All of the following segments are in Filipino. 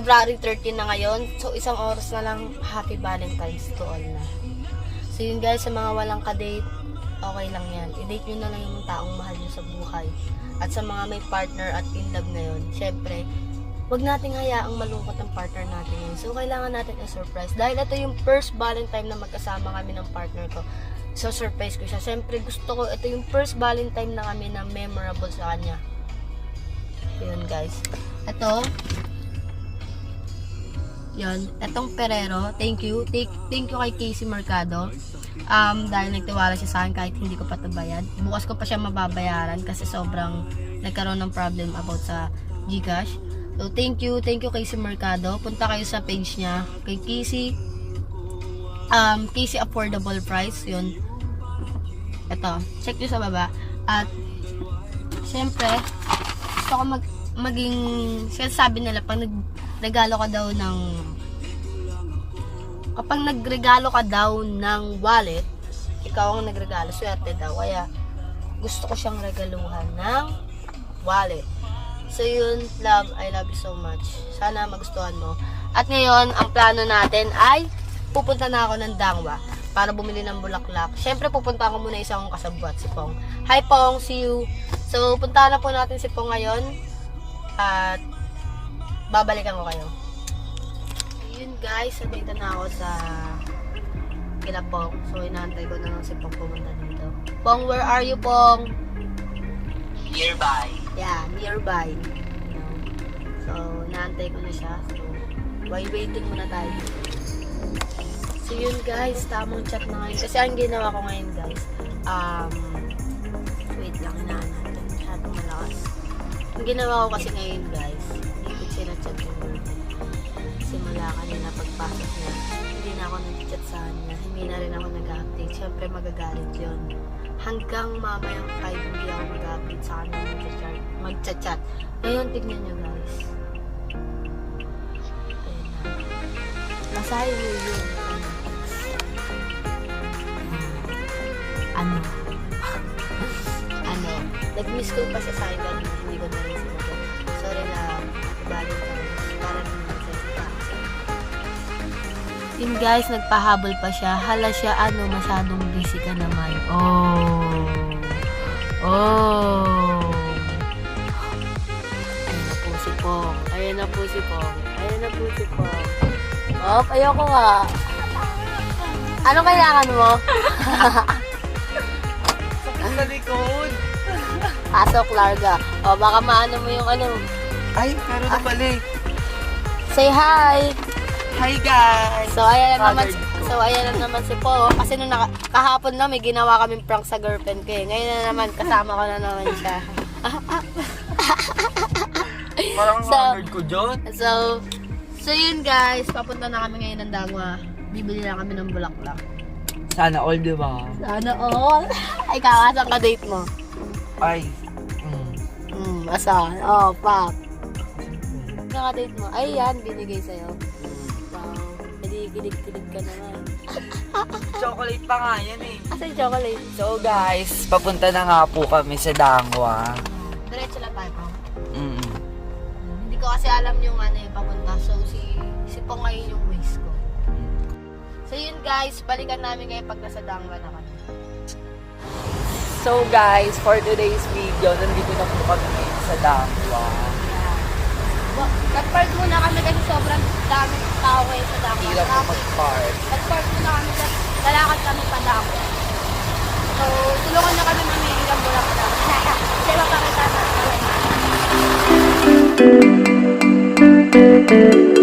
February 13 na ngayon. So, isang oras na lang. Happy Valentine's to all na. So, yun guys, sa mga walang kadate, okay lang yan. I-date nyo na lang yung taong mahal nyo sa buhay. At sa mga may partner at in love ngayon, syempre, wag nating hayaang malungkot ang partner natin ngayon. So, kailangan natin i-surprise. Dahil ito yung first Valentine na magkasama kami ng partner ko. So, surprise ko siya. Syempre, gusto ko, ito yung first Valentine na kami na memorable sa kanya. Yun, guys. Ito, yun, etong Perero, thank you. Thank, thank you kay Casey Mercado. Um, dahil nagtiwala siya sa akin kahit hindi ko pa ito bayad. Bukas ko pa siya mababayaran kasi sobrang nagkaroon ng problem about sa Gcash. So, thank you. Thank you Casey Mercado. Punta kayo sa page niya. Kay Casey, um, Casey Affordable Price. Yun. Ito. Check nyo sa baba. At, syempre, gusto ko mag, maging, sabi nila, pag nagregalo ka daw ng, kapag nagregalo ka daw ng wallet, ikaw ang nagregalo, swerte daw. Kaya, gusto ko siyang regaluhan ng wallet. So yun, love, I love you so much. Sana magustuhan mo. At ngayon, ang plano natin ay pupunta na ako ng Dangwa para bumili ng bulaklak. Siyempre, pupunta ako muna isang kasabwat, si Pong. Hi Pong, see you. So, punta na po natin si Pong ngayon. At babalikan ko kayo. Yun guys, nandito na ako sa kila Pong. So, inaantay ko na lang si Pong pumunta dito. Pong, where are you, Pong? Nearby. Yeah, nearby. You know. So, naantay ko na siya. So, while waiting muna tayo. So, yun guys, tamang chat na ngayon. Kasi ang ginawa ko ngayon guys, um, wait lang, inaan natin. Masyadong malakas. Ang ginawa ko kasi ngayon guys, ko sinachat yung birthday. Simula kanina pagpasok niya, hindi na ako nag-chat sa kanya. Hindi na rin ako nag-update. Siyempre magagalit yun. Hanggang mamayang 5 hindi ako mag-update sa kanya mag-chat. Mag-chat. Ngayon, tignan nyo guys. Ayan na. Basahin mo yung ano. ano. Nag-miss call pa sa dahil hindi ko na rin Valentine's. Para. Yun guys, nagpahabol pa siya. Hala siya, ano, masyadong busy ka naman. Oh. Oh. Ayan na po si Pong. Ayan na po si Pong. Ayan na po si Pong. Oh, ayoko nga. Ano kailangan mo? Sa likod. Pasok, Larga. O, baka maano mo yung ano. Ay, meron na pala eh. Say hi! Hi guys! So, ayan na naman, ko. so, ayan na naman si Po. Kasi nung naka, kahapon na may ginawa kaming prank sa girlfriend ko eh. Ngayon na naman, kasama ko na naman siya. Parang So- ko dyan. So, so yun guys, papunta na kami ngayon ng Dangwa. Bibili lang kami ng bulaklak. Sana all, di ba? Sana all. Ikaw, asan ka date mo? Ay. Mm. Hmm, asan? Oh, pap. Asan ka date mo? Ay, yan, binigay sa'yo. Wow. Hindi, kilig-kilig ka naman. Chocolate pa nga yan eh. Yung chocolate? So guys, papunta na nga po kami sa Dangwa. Diretso lang tayo, Pong. Mm. Hindi ko kasi alam yung ano yung papunta. So, si, si Pong ngayon yung waist ko. So, yun guys, balikan namin ngayon pag nasa Dangwa na kami. So guys, for today's video, nandito na po kami ngayon sa Dangwa. Nag-park muna kami kasi sobrang daming tao ngayon sa Dangwa. Hirap Traffic. mag-park. Nag-park muna kami sa lalakad kami pa Dangwa. So, tulungan na kami mamili ng bulaklak. Kasi mapakita natin. Guys,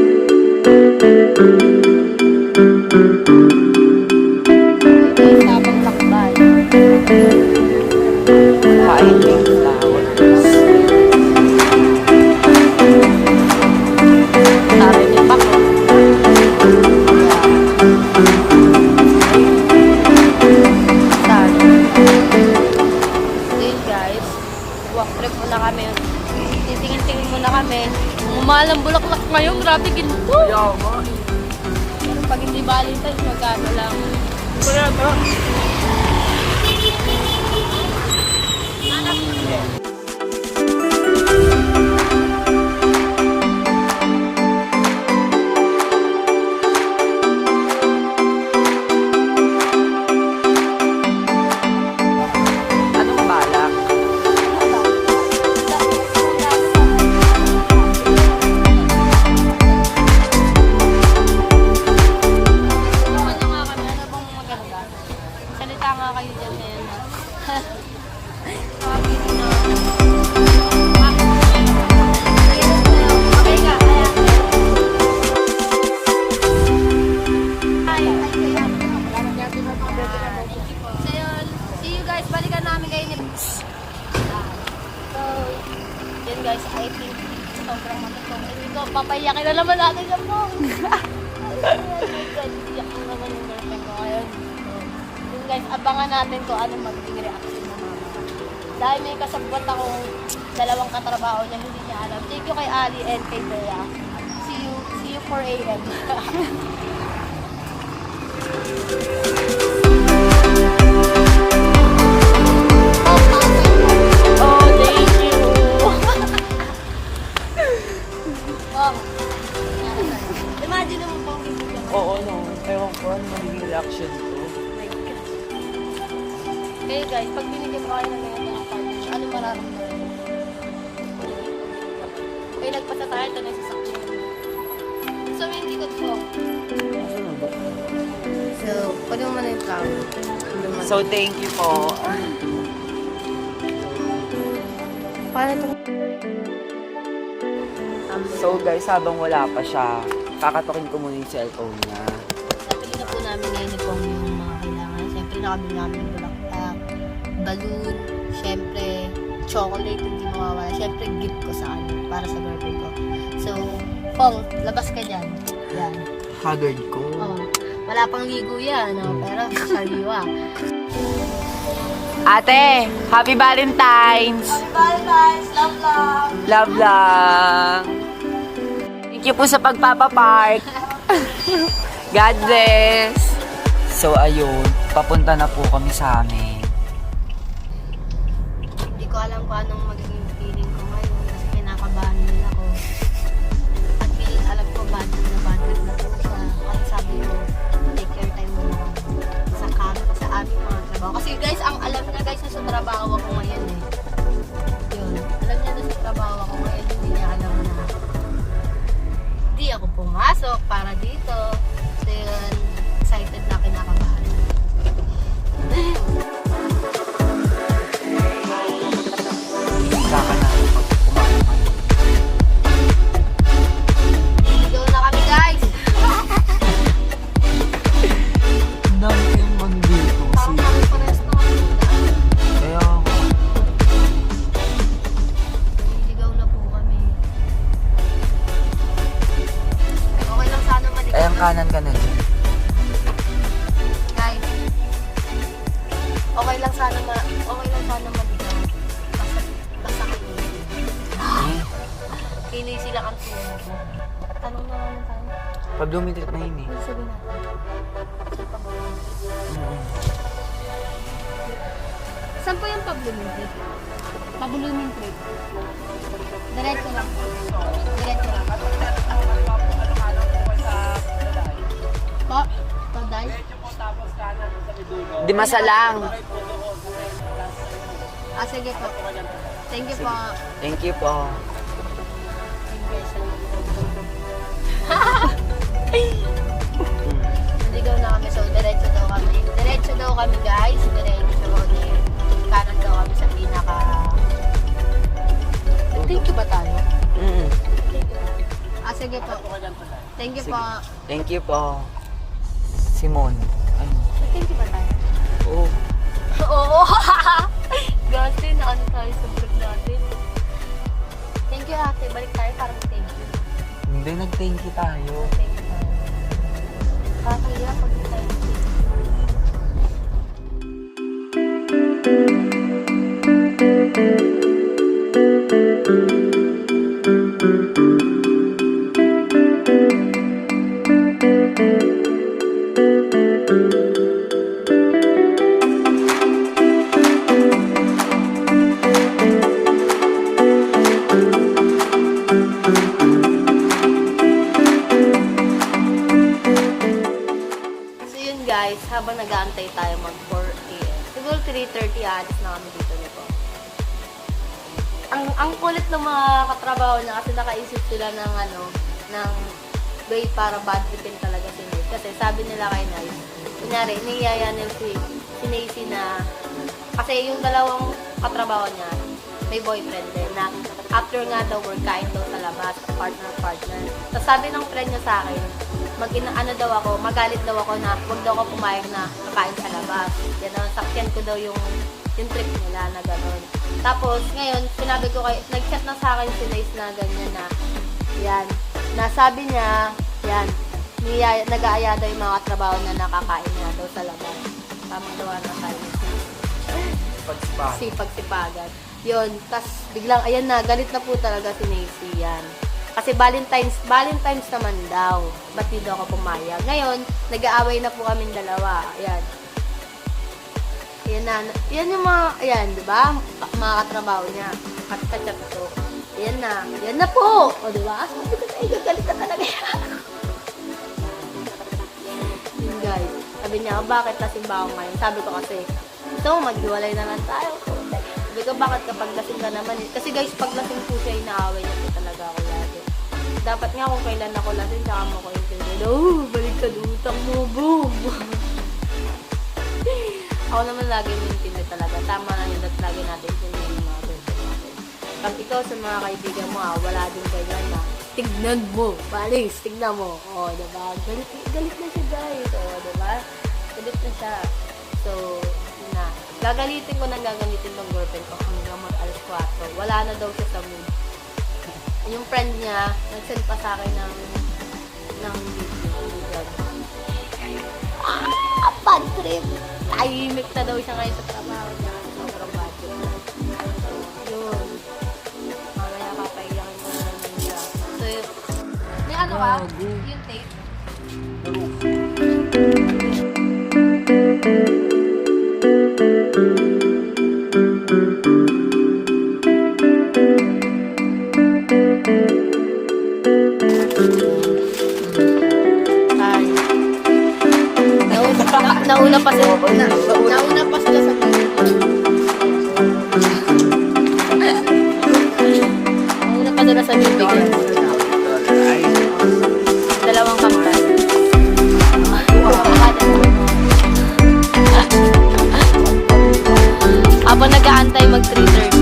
abangan natin kung ano magiging reaction ng mama. Dahil may kasabot akong dalawang katrabaho niya, hindi niya alam. Thank you kay Ali and kay Bea. See you, see you 4 a.m. Oh, thank you! Oh. Imagine mo pong. Oo, no. Ewan ko ano magiging reaction ko. Okay guys, pag binigyan mo kayo ng ganyan mga partners, ano mararamdaman mo? Okay, nagpasa tayo, ito na yung sasakyan. So, may hindi ko. So, pwede mo na yung tao. So, thank you po. paano ito? Um, So, guys, habang wala pa siya, kakatokin ko muna yung cellphone niya. Nabili na po namin ngayon ni Pong yung mga kailangan. Siyempre, nakabili namin ng bulaktak, balloon, siyempre, chocolate, hindi mawawala. Siyempre, gift ko sa kanya, para sa girlfriend ko. So, Pong, labas ka dyan. Yan. Haggard ko. Oh, wala pang ligo yan, no? pero sariwa. Ate, Happy Valentine's! Happy Valentine's! Love, love! Love lang! Thank you po sa pagpapapark! God bless! So, ayun. Papunta na po kami sa amin. Anong Guys. Okay lang sana ma okay lang sana maligaw. Basta basta kinis. Eh, Kinis sila ang tulog. Tanong na naman tayo. pag lumilit na yun eh. Ano sabihin natin? Saan po yung pabulumin trip? Pabulumin trip. Diretso lang. Diretso lang. Po? Today? Di masalang. Ah, sige po. Thank you po. Thank you po. Naligaw na kami, so diretso daw kami. Diretso daw kami guys, diretso. Kanan daw kami sa pinaka... Thank you ba tayo? Mm. Ah, sige po. Thank you Sige. po. Thank you po. Simon. Ano? Thank you ba tayo? Oh. Oo. Gati, na ano tayo sa vlog natin. Thank you ate. Balik tayo para thank you. Hindi, nag-thank you tayo. Thank you tayo. Kakaya pag tayo thank you. Nag-aantay tayo mag 4 a.m. Siguro 3.30 alis na kami dito nito. Ang ang kulit ng mga katrabaho niya kasi nakaisip sila ng ano, ng way para bad tripin talaga si Nate. Kasi sabi nila kay Nate, kunyari, niyaya nila si, si Nacy na, kasi yung dalawang katrabaho niya, may boyfriend din na after nga daw work, kain daw sa labas, partner-partner. Tapos sabi ng friend niya sa akin, mag ano daw ako, magalit daw ako na huwag daw ako pumayag na kakain sa labas. Yan ang sakyan ko daw yung yung trip nila na gano'n. Tapos, ngayon, sinabi ko kay, nag-chat na sa akin si Nice na ganyan na, yan, nasabi niya, yan, niya, nag-aaya daw yung mga trabaho na nakakain niya daw sa labas. Tama daw na tayo. Sipag-sipagan. Yun, tas biglang, ayan na, galit na po talaga si Nacy, yan. Kasi Valentine's, Valentine's naman daw. Ba't di daw ako pumayag? Ngayon, nag-aaway na po kaming dalawa. Ayan. Ayan na. Yan yung mga, ayan, di ba? Mga katrabaho niya. Kat-kat to. Ayan na. Ayan na po. O, di ba? Sabi ko na, talaga. Yun guys. Sabi niya, bakit lasing ba ako ngayon? Sabi ko kasi, ito, maghiwalay na lang tayo. Sabi ko, bakit kapag lasing ka naman? eh?" Kasi guys, pag lasing po siya, inaaway niya talaga ako. Dapat nga kung kailan ako lasing, saka mo ko intindihan. Oh, baliktad utang mo, boom! ako naman lagi maintindihan talaga. Tama na yun at lagi natin intindihan yung mga girlfriend natin. Pag ikaw sa mga kaibigan mo, ah, wala din ganyan na, tignan mo, balis, tignan mo. O, oh, diba? Galit, galit na siya guys. O, oh, diba? Galit na siya. So, na. Gagalitin ko na gagalitin ng girlfriend ko hanggang mag alas 4. Wala na daw siya sa mood. Yung friend niya, nag-send pa sa akin ng ng video. Ah, bad trip! Tahimik na daw siya ngayon sa trabaho niya. Sobrang bad trip. So, yun. Mamaya papahiyakin ko na naman siya. So, yun. May ano ka? Yung tape? Ay. Nauna pa sila. Na, nauna pa sila sa Nauna pa sila sa bibigyan. Dalawang kampan. Habang nag-aantay mag-3.30.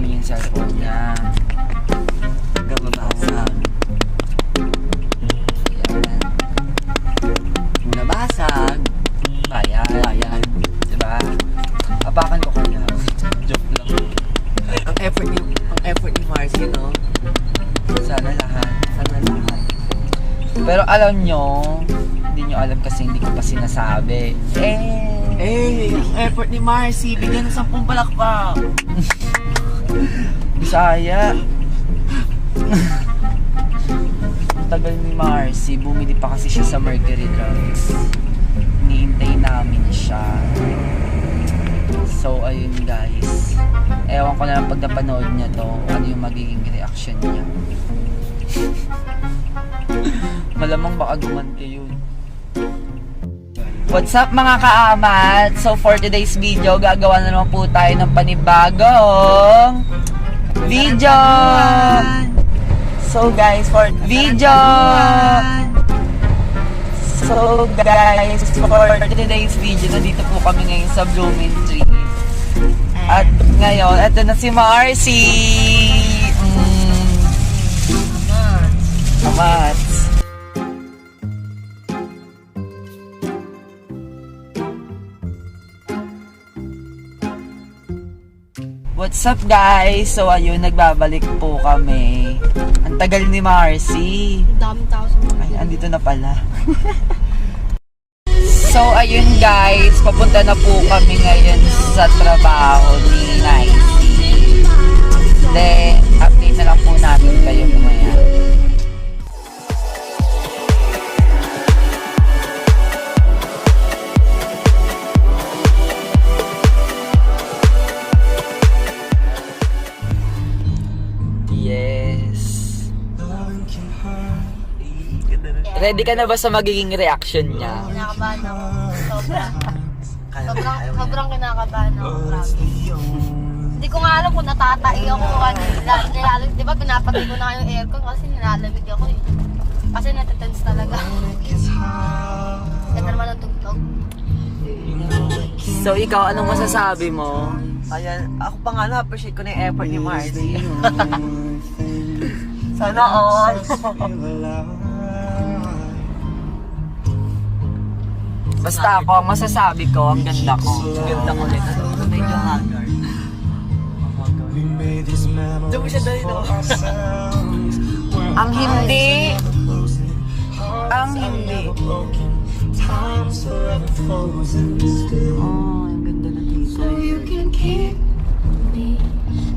namin yung cellphone niya. Gababasag. Yan. Nabasag. Bayan. Bayan. Diba? Apakan ko kaya. Joke lang. Ang effort ni ang effort ni Marcy, no? Sana lahat. Sana lahat. Pero alam nyo, hindi nyo alam kasi hindi ko pa sinasabi. Eh! Eh, ang effort ni Marcy, bigyan ng sampung palakpak. Bisaya. Tagal ni Marcy, bumili pa kasi siya sa Mercury Drugs. Niintay namin siya. So, ayun guys. Ewan ko na lang pag napanood niya to, ano yung magiging reaction niya. Malamang baka gumante yun. What's up mga kaamat? So for today's video, gagawa na naman po tayo ng panibagong video! So guys, for video! So guys, for today's video, nandito po kami ngayon sa Blooming Tree. At ngayon, eto na si Marcy! Mm, Amats. What's up guys? So ayun, nagbabalik po kami. Ang tagal ni Marcy. Ang dami tao sa mga Ay, andito na pala. so ayun guys, papunta na po kami ngayon sa trabaho ni Nicey. Then, update na lang po namin kayo mamaya. Ready ka na ba sa magiging reaction niya? Kinakabahan ako. Sobra. Sobrang, sobrang kinakabahan ako. Promise. Hindi ko nga alam kung natatai ako o. Nila- Nilalag, di ba pinapatay ko na yung aircon kasi nilalamig ako eh. Kasi natatense talaga. Ganda naman ang tugtog. So, ikaw, anong masasabi mo? Ayan, ako pa nga na-appreciate ko na yung effort ni Marcy. Sana all. Basta ako, ang masasabi ko, ang ganda ko. Ganda ko rin. Medyo haggard. Diyan mo siya dali? Ang hindi. Ang hindi. Oh, ang ganda na dito. You can keep me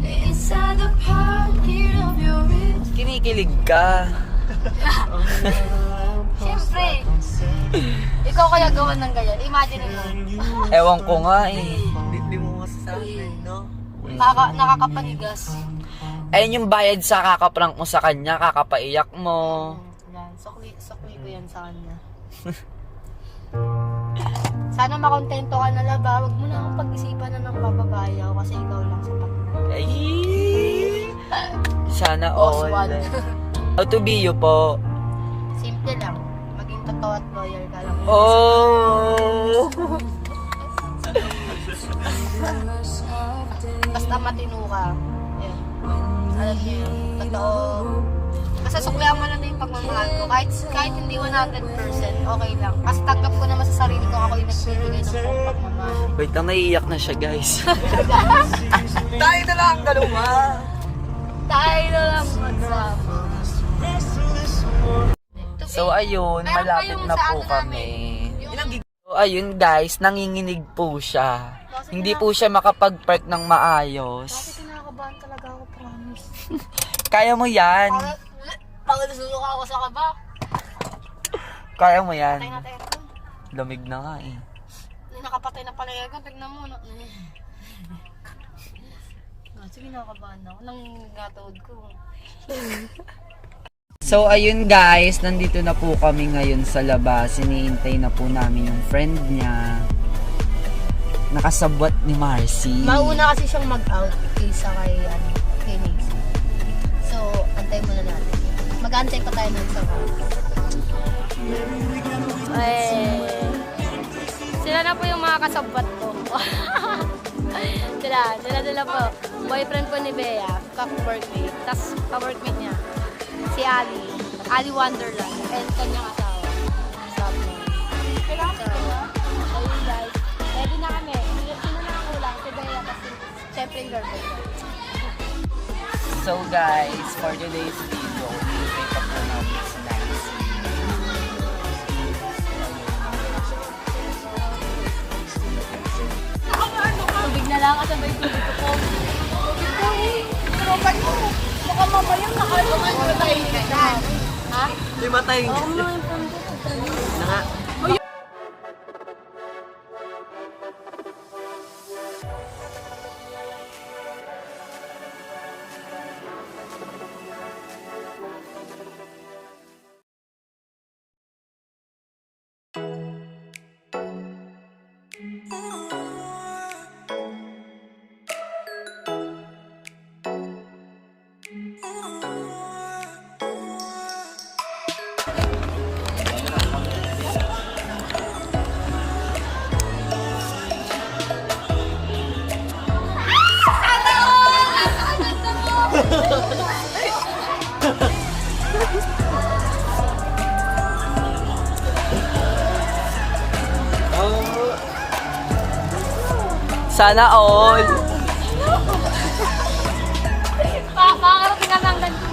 inside the pocket of your wrist. Kinikilig ka. Siyempre, ikaw kaya gawan ng ganyan. Imagine mo. Ewan ko nga eh. Hindi mo masasabi, no? Nakaka, nakakapanigas. Ayun yung bayad sa kakaprank mo sa kanya, kakapaiyak mo. Yan, sukli, sukli ko yan sa kanya. Sana makontento ka na laba. Huwag mo na akong pag-isipan na ng bababae ako kasi ikaw lang sapat na. Ay. Sana Boss all. one. How to be you po. Simple lang. Oh! Basta matino ka. Yan. Alam niyo yun. Totoo. Basta suklihan mo lang na yung pagmamahal ko. Kahit, kahit hindi 100%, okay lang. Kasi tanggap ko naman sa sarili ko ako yung nagbibigay ng buong pagmamahal. Wait lang, naiiyak na siya guys. Tayo na lang, dalawa. Tayo na lang magsama. So ayun, Meron malapit na sa po ano kami. namin, yung- Ilang gig? So ayun guys, nanginginig po siya. Hindi po siya makapag-park ng Kasi maayos. kinakabahan talaga ako, promise. Kaya mo yan. Parang, parang nasusuka ako sa kaba. Kaya mo yan. Patay. Lamig na nga eh. Nakapatay na pala yung aircon. Tignan mo. No? Kasi kinakabahan ako. Nang gatawad ko. So ayun guys, nandito na po kami ngayon sa labas. Iniintay na po namin yung friend niya. Nakasabwat ni Marcy. Mauna kasi siyang mag-out kaysa kay, ano, kay. So, antay muna natin. Mag-antay pa tayo ng sabaw. Eh, sila na po yung mga kasabwat ko. sila, sila sila po. Boyfriend po ni Bea, kak-workmate. Tapos, ka-workmate niya. Si Ali. Ali Wonderland. And kanyang asawa. Stop mo. So, ayun guys. Ready na kami. Sino na ang kulang? Si Bea kasi syempre yung girlfriend ko. So guys, for today's video, hinihintay pa po namin si Nancy. Tubig na lang kasabay tubig ko po. Tubig ko eh. Tropan mo. Baka mamaya nakalungan ko tayo. Ha? Di matay. Oo mo Sana all! Makakarating ka ng ganito.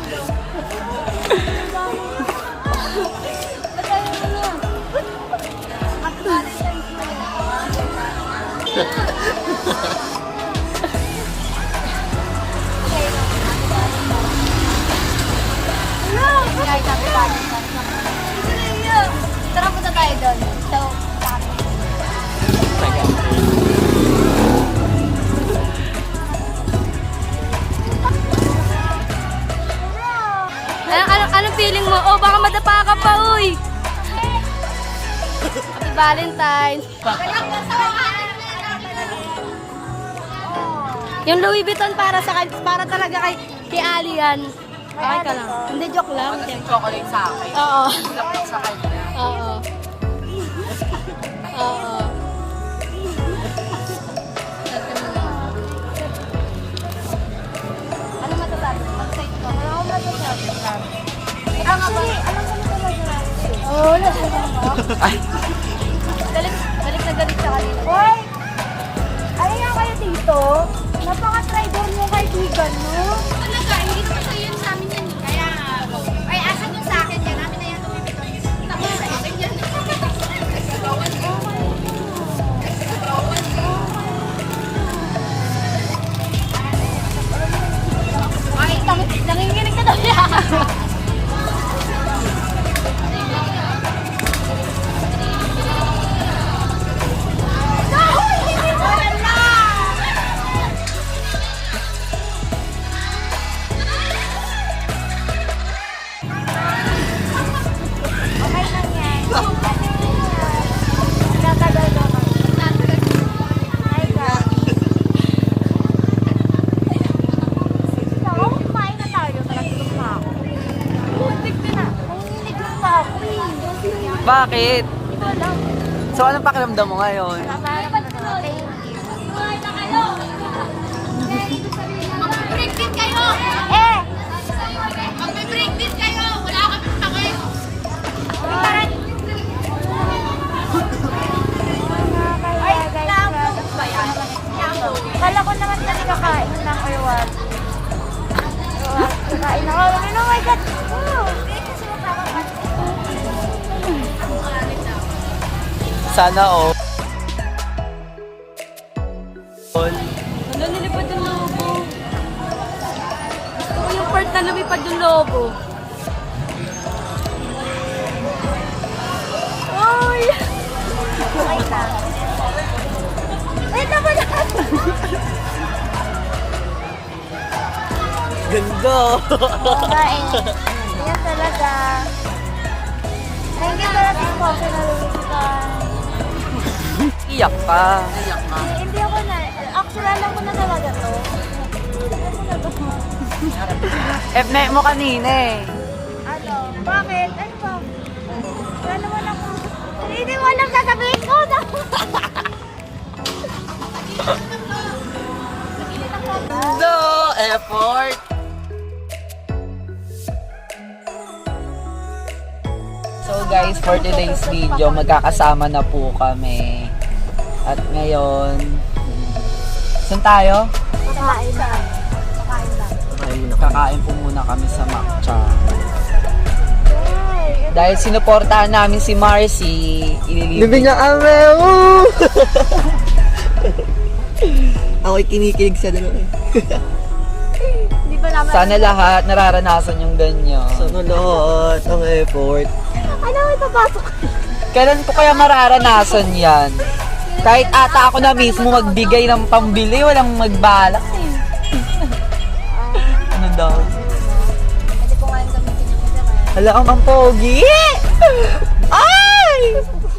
Tara punta tayo doon. Feeling mo? Oh, baka madapa ka pa, uy! Valentine's. Yung Louis Vuitton para sa para talaga kay kay Ali yan. Okay ka lang. Hindi joke lang. Chocolate sa akin. Oo. Lapit sa kanya. Oo. Oo. Ano masasabi? Mag-side ko. Ano masasabi? Actually, alam ko na talaga. Oo, oh, Galit, galit na galit sa kanila. Hoy! Ano nga kayo dito? Napaka-tribal mo kaibigan mo. Talaga, bakit? So, anong pakiramdam mo ngayon? Eh! Kala ko naman kasi kakain ng Erwan. Kakain ako. Oh my God! Sana all. Ano, nilipad yung lobo. Gusto ko yung part na lumipad yung lobo. Oy! Okay na. Wait naman Ganda! Oo eh. Yan talaga. Thank you talaga po, pinalulitan. Iyak ka. Iyak ka. Hindi ako na, actually alam ko na talaga to. Fme mo kanina eh. Ano? Bakit? Ano ba? Wala naman ako. Hindi mo alam sasabihin ko. No effort! So guys, for today's video, magkakasama na po kami. At ngayon, saan tayo? Kakain na. Kakain na. Kakain po muna kami sa Makcha. Dahil sinuportahan namin si Marcy, ililibre niya kami! Ako'y kinikilig sa dalawa. Hindi pa naman. Sana lahat nararanasan yung ganyan. Sana lahat ang effort. Ano may papasok? Kailan ko kaya mararanasan yan? Kahit ata ako na mismo magbigay ng pambili, walang magbalak eh. ano daw? Hindi ko nga yung gamitin yung isa. Hala, ang pogi! Ay!